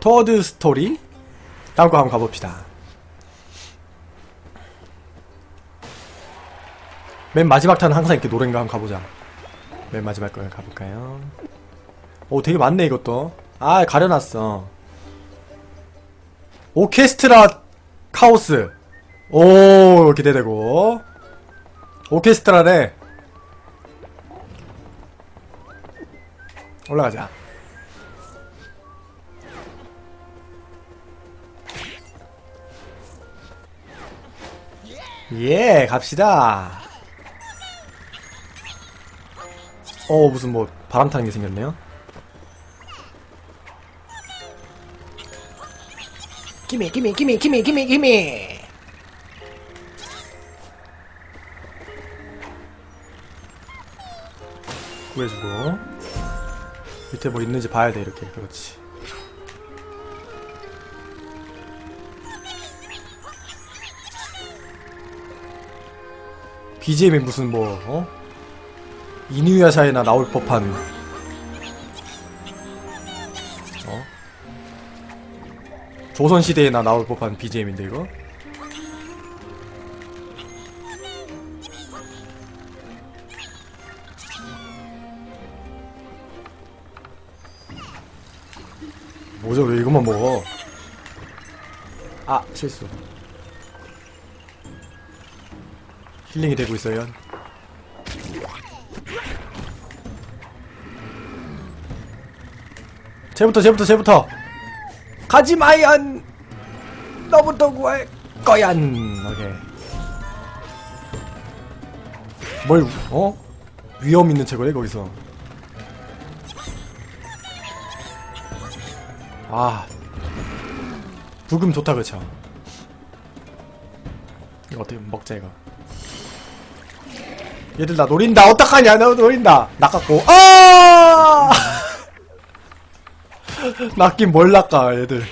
토드 스토리 다음 거 한번 가봅시다. 맨 마지막 탄은 항상 이렇게 노래인가 한번 가보자. 맨 마지막 거 가볼까요? 오 되게 많네 이것도. 아 가려놨어. 오케스트라 카오스. 오 기대되고. 오케스트라래. 올라가자. 예, 갑시다. 어, 무슨 뭐 바람 타는 게 생겼네요. 기미 기미 기미 기미 기미 기미 구해주고 밑에 뭐 있는지 봐야 돼 이렇게 그렇지 BGM이 무슨 뭐 어? 이누야샤에나 나올 법한 어? 조선시대에나 나올 법한 BGM인데 이거? 뭐죠 왜 이것만 먹어 아 실수 힐링이 되고 있어요. 쟤부터 쟤부터 쟤부터. 가지마연 너부터 구할 거얀. 오케이. 뭘 어? 위험 있는 채굴해 거기서. 아. 부금 좋다 그쵸? 이거 어떻게 먹자 이거 얘들 나 노린다. 어떡하냐? 나 노린다. 낚았고. 아! 낚긴 뭘 낚아 얘들.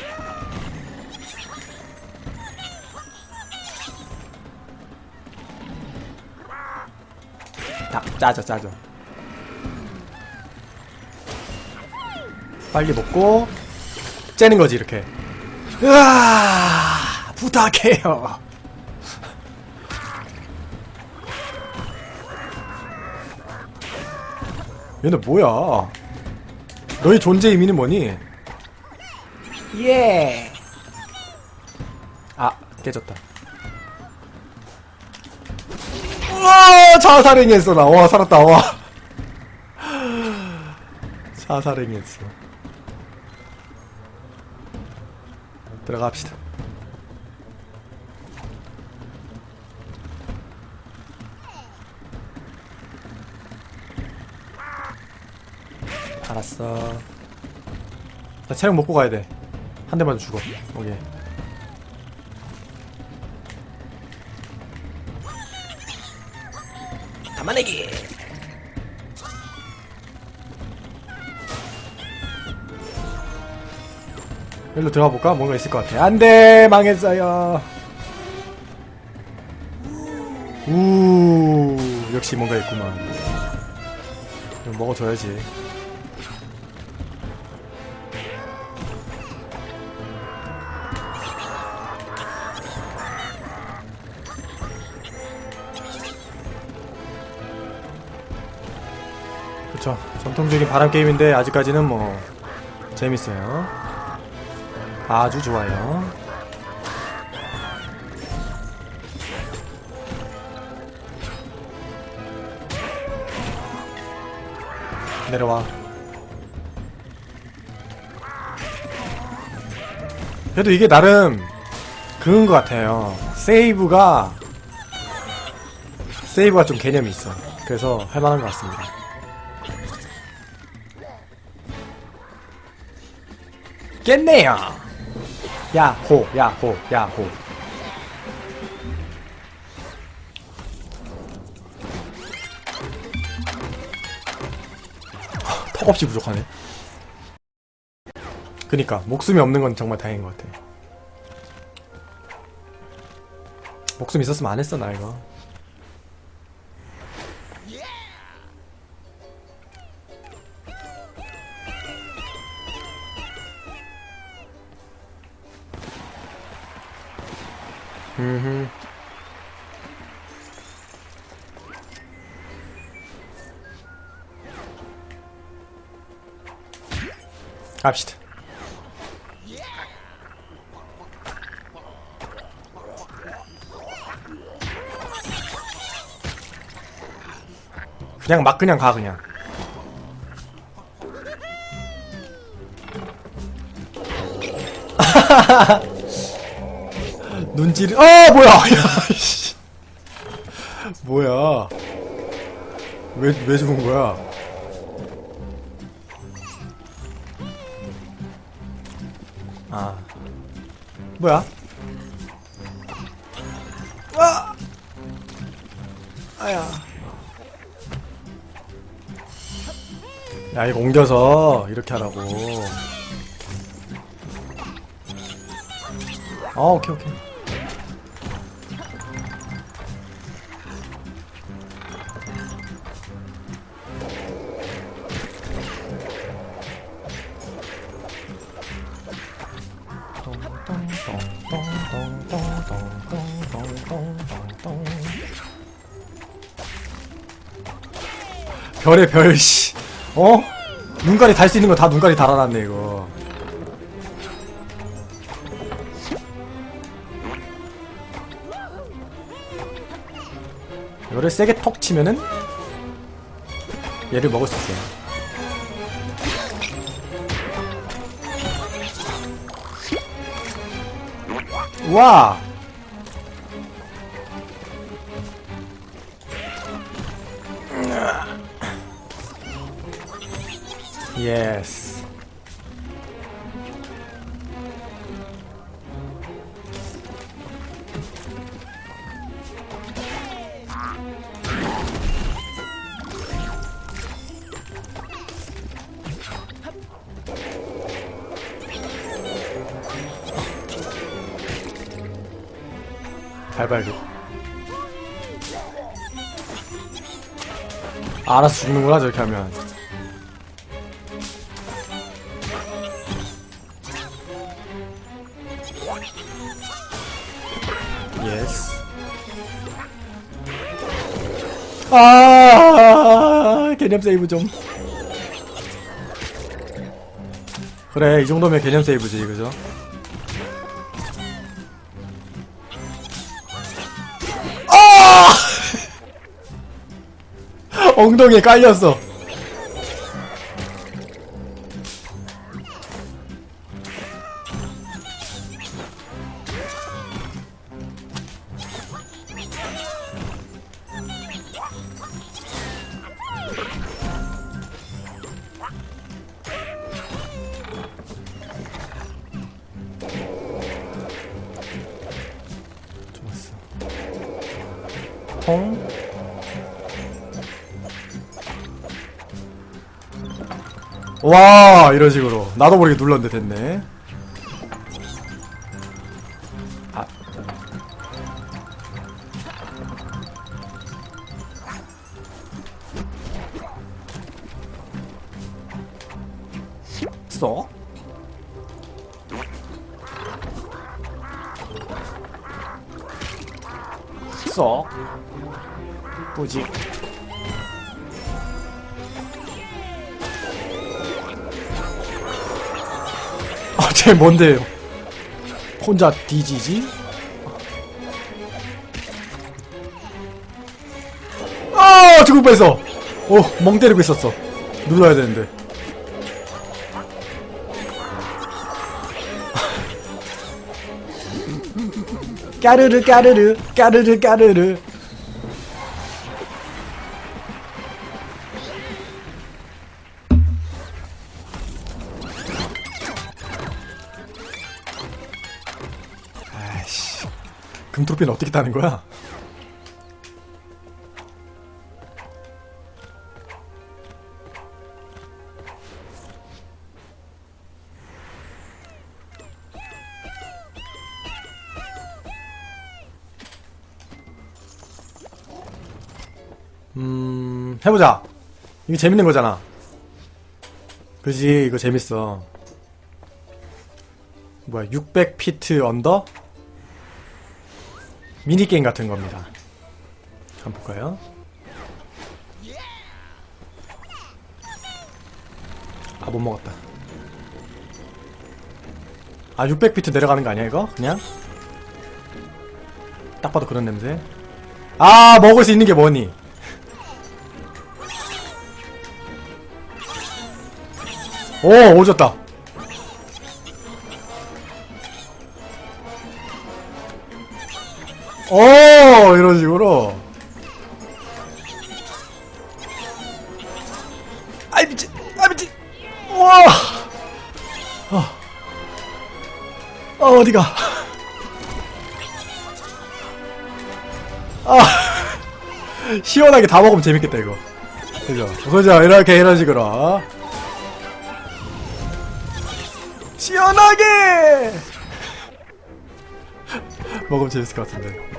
자, 짜져 짜져 빨리 먹고 째는 거지 이렇게. 으아 부탁해요 얘네 뭐야? 너의 존재 의미는 뭐니? 예. 아 깨졌다. 우와 자살행했어 나 와 살았다 와. 자살행했어. 들어갑시다 알았어 나 체력 먹고 가야 돼한 대만 죽어 오케이 담아내기 일로 들어가 볼까? 뭔가 있을 것 같아. 안 돼! 망했어요. 우 역시 뭔가 있구만. 먹어줘야지. 그쵸. 전통적인 바람 게임인데 아직까지는 뭐 재밌어요. 아주 좋아요. 내려와. 그래도 이게 나름 그런 것 같아요. 세이브가 세이브가 좀 개념이 있어. 그래서 할만한 것 같습니다. 깼네요. 야호, 야호, 야호. 턱없이 부족하네. 그니까 목숨이 없는 건 정말 다행인 것 같아. 목숨 있었으면 안 했어 나 이거. 음. 갑시다. 그냥 막 그냥 가 그냥. 눈질이 어 뭐야! 야 씨. 뭐야. 왜 왜 죽은 거야? 아. 뭐야? 와 아야. 야 이거 옮겨서 이렇게 하라고. 아 오케이 오케이 별의 별, 씨. 어? 눈깔이 달 수 있는 거 다 눈깔이 달아놨네, 이거. 이거를 세게 턱 치면은 얘를 먹을 수 있어요. 와! 예스. 발발기. 알아서 죽는구나 저렇게 하면. 아, 개념 세이브 좀. 그래, 이 정도면 개념 세이브지, 그죠? 아! 엉덩이에 깔렸어. 와 이런 식으로 나도 모르게 눌렀는데 됐네 아. 쏙 쏙. 뿌직. 쟤 뭔데요? 혼자 뒤지지? 아, 죽을 뻔했어. 오, 멍 때리고 있었어. 눌러야 되는데. 까르르 까르르 까르르 까르르 금트로피는 어떻게 따는 거야? 음, 해보자. 이거 재밌는 거잖아. 그지, 이거 재밌어. 뭐야, 600피트 언더? 미니게임 같은 겁니다. 한번 볼까요? 아, 못 먹었다. 아, 600비트 내려가는 거 아니야, 이거? 그냥? 딱 봐도 그런 냄새. 아, 먹을 수 있는 게 뭐니? 오, 오졌다. 오, 이런 식으로. 아이, 미친, 아, 미친. 우와. 아, 아 어디가. 아, 시원하게 다 먹으면 재밌겠다, 이거. 그죠? 그죠? 이렇게, 이런 식으로. 어? 시원하게! 먹으면 재밌을 것 같은데.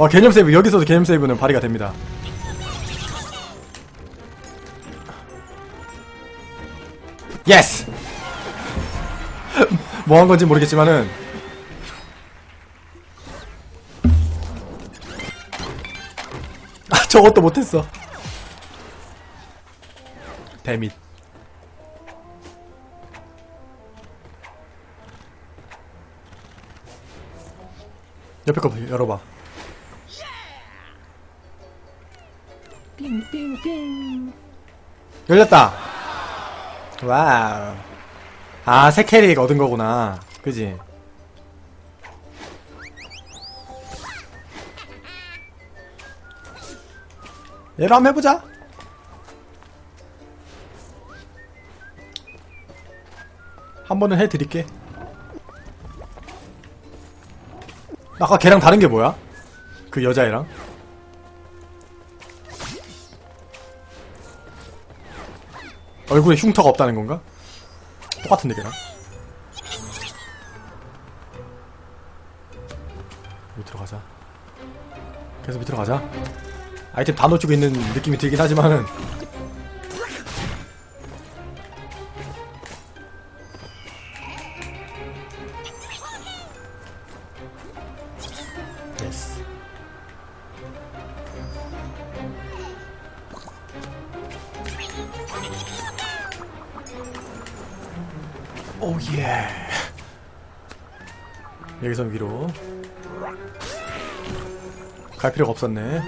와, 개념 세이브, 여기서도 개념 세이브는 발휘가 됩니다. 예스! 뭐 한 건지 모르겠지만은. 아, 저것도 못했어. 데밋. 옆에 거 열어봐. 빙빙빙. 열렸다. 와우. 아, 새 캐릭 얻은 거구나. 그지? 얘로 한번 해보자. 한 번은 해드릴게. 아까 걔랑 다른 게 뭐야? 그 여자애랑? 얼굴에 흉터가 없다는 건가? 똑같은데 걔랑? 밑으로 가자. 계속 밑으로 가자. 아이템 다 놓치고 있는 느낌이 들긴 하지만은 갈 필요가 없었네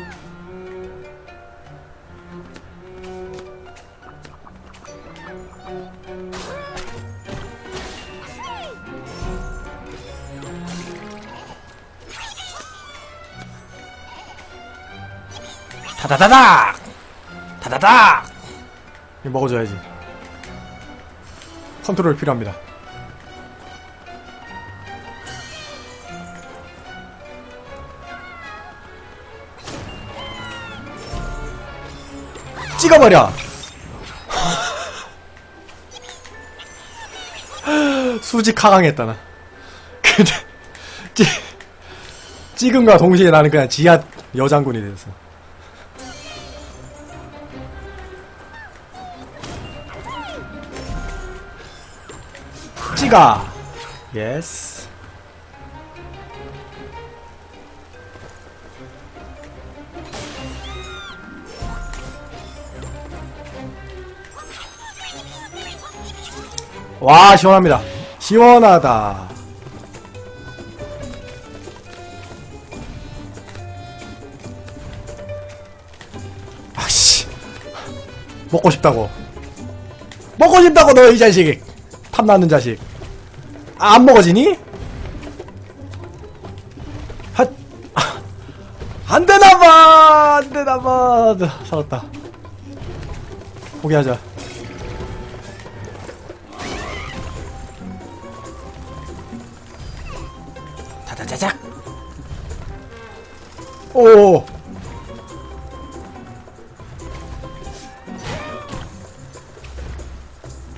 다다다닥. 다다닥. 먹어줘야지 컨트롤 필요합니다 찍어버려. 수직 하강했다 나. 근데 찍, 찍음과 동시에 나는 그냥 지하 여장군이 됐어. 찍어 예스 와 시원합니다. 시원하다. 아씨. 먹고 싶다고. 먹고 싶다고 너 이 자식. 탐나는 자식. 아, 안 먹어지니? 핫. 아, 안 되나봐 안 되나봐. 살았다. 포기하자 오.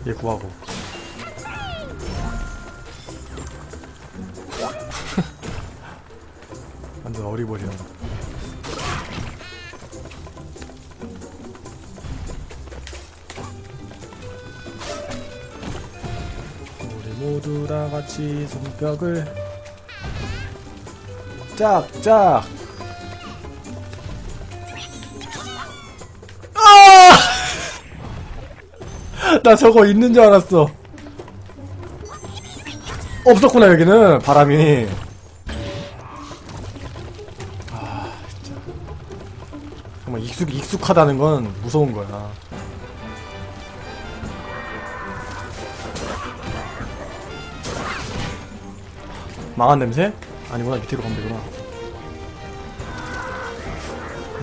얘 구하고. 완전 어리버리야 우리 모두 다 같이 손뼉을. 짝짝 나 저거 있는 줄 알았어. 없었구나, 여기는. 바람이. 아, 진짜. 정말 익숙, 익숙하다는 건 무서운 거야. 망한 냄새? 아니구나, 밑으로 가면 되구나.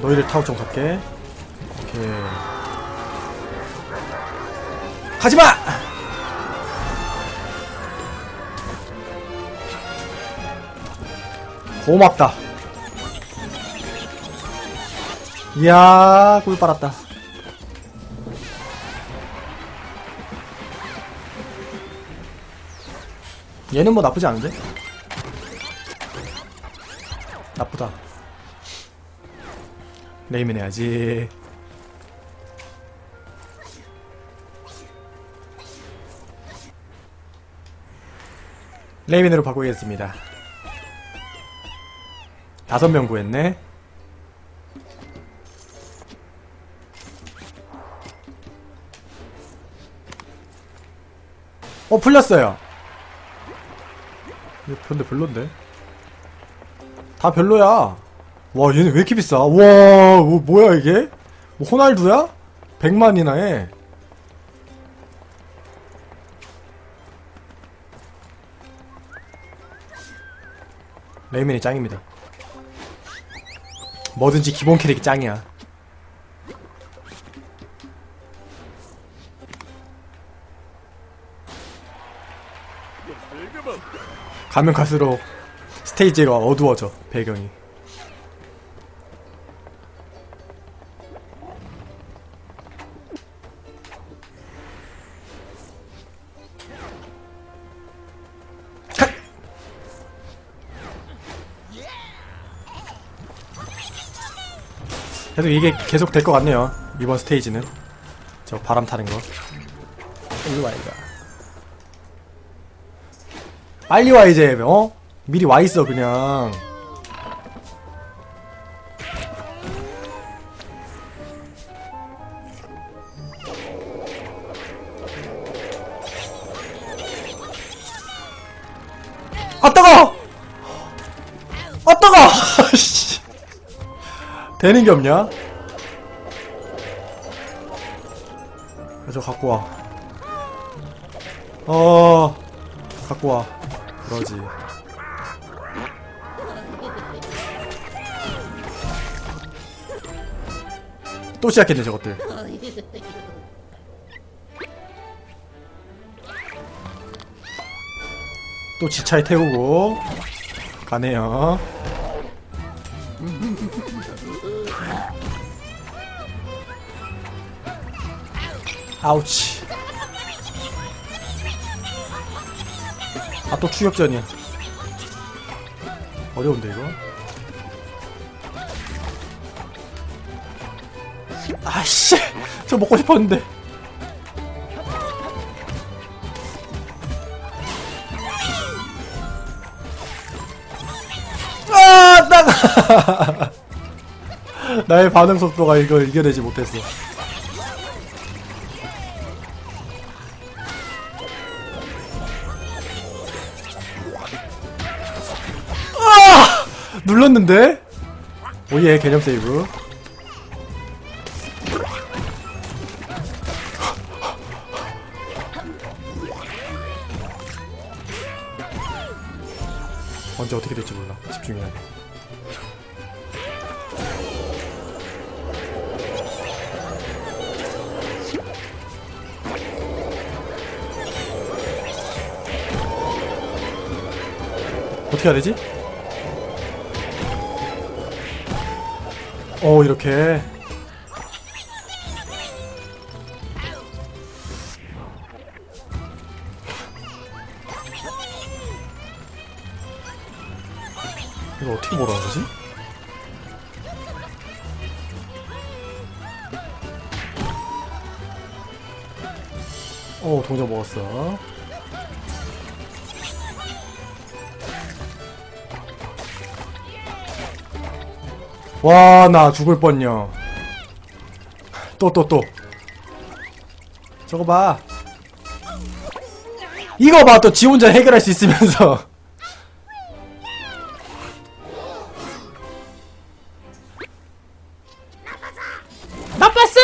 너희를 타고 좀 갈게. 오케이. 가지마! 고맙다. 이야, 꿀 빨았다. 얘는 뭐 나쁘지 않은데? 나쁘다. 레이면 해야지. 레이맨으로 바꾸겠습니다. 다섯 명 구했네. 어, 풀렸어요. 근데 별론데? 다 별로야. 와, 얘네 왜 이렇게 비싸? 와, 뭐, 뭐야, 이게? 뭐, 호날두야? 100만이나 해. 레이맨이 짱입니다. 뭐든지 기본 캐릭이 짱이야. 가면 갈수록 스테이지가 어두워져, 배경이. 계속 이게 계속 될 것 같네요. 이번 스테이지는. 저 바람 타는 거. 일로 와, 이거. 빨리 와, 이제, 어? 미리 와 있어, 그냥. 아, 뜨거! 아! 씨. 되는 게 없냐? 저 갖고 와. 어, 갖고 와. 그러지. 또 시작했네, 저것들. 또 지차에 태우고 가네요. 아우치. 아, 또 추격전이야. 어려운데, 이거? 아씨! 저 먹고 싶었는데. 아, 나! 나의 반응 속도가 이걸 이겨내지 못했어. 눌렀는데? 오예, 개념 세이브. 언제 어떻게 될지 몰라. 집중해야 돼. 어떻게 해야 되지? 어, 이렇게. 이거 어떻게 뭐라는 거지? 어, 동전 먹었어. 와, 나 죽을 뻔요. 또, 또, 또. 저거 봐. 이거 봐, 또 지 혼자 해결할 수 있으면서. 나빴어!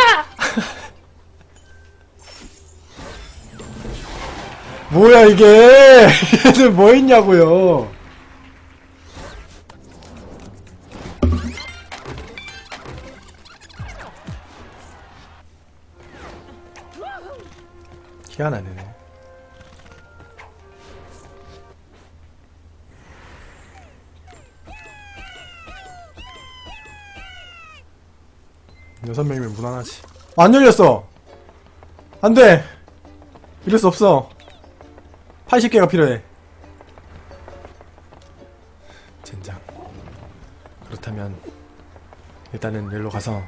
뭐야, 이게. 얘들 뭐 했냐고요. 희한하네. 여섯 명이면 무난하지. 안 열렸어! 안 돼! 이럴 수 없어. 80개가 필요해. 젠장. 그렇다면, 일단은 일로 가서,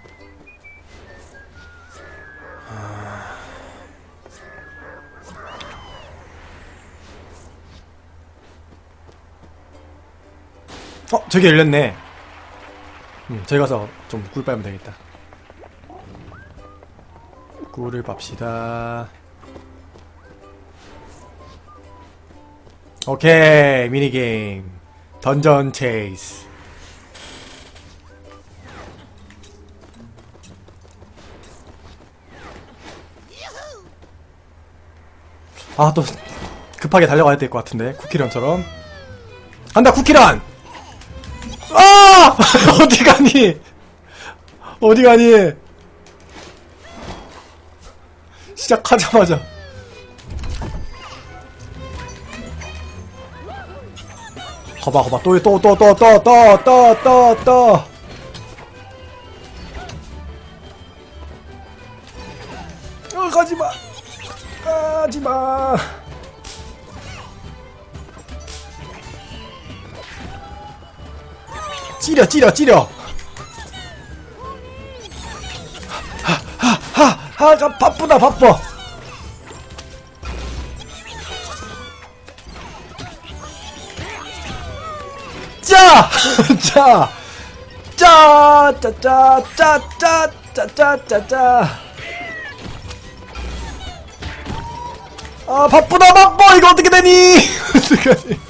저기 열렸네. 음, 저기 가서 좀 꿀 빨면 되겠다. 꿀을 빱시다. 오케이, 미니게임. 던전 체이스. 아, 또, 급하게 달려가야 될 것 같은데, 쿠키런처럼. 간다, 쿠키런! 아! 어디 가니? 어디 가니? 시작하자마자. 거봐, 거봐. 또, 또, 또, 또, 또, 또, 또, 또, 또. 어, 가지 마. 가지 마. 찌려, 찌려, 찌려. 하, 하, 가 바쁘다, 바빠. 짜! 짜! 짜! 짜, 짜, 짜, 짜, 짜, 짜, 짜, 짜. 아, 바쁘다, 바빠! 이거 어떻게 되니? 어떡하지?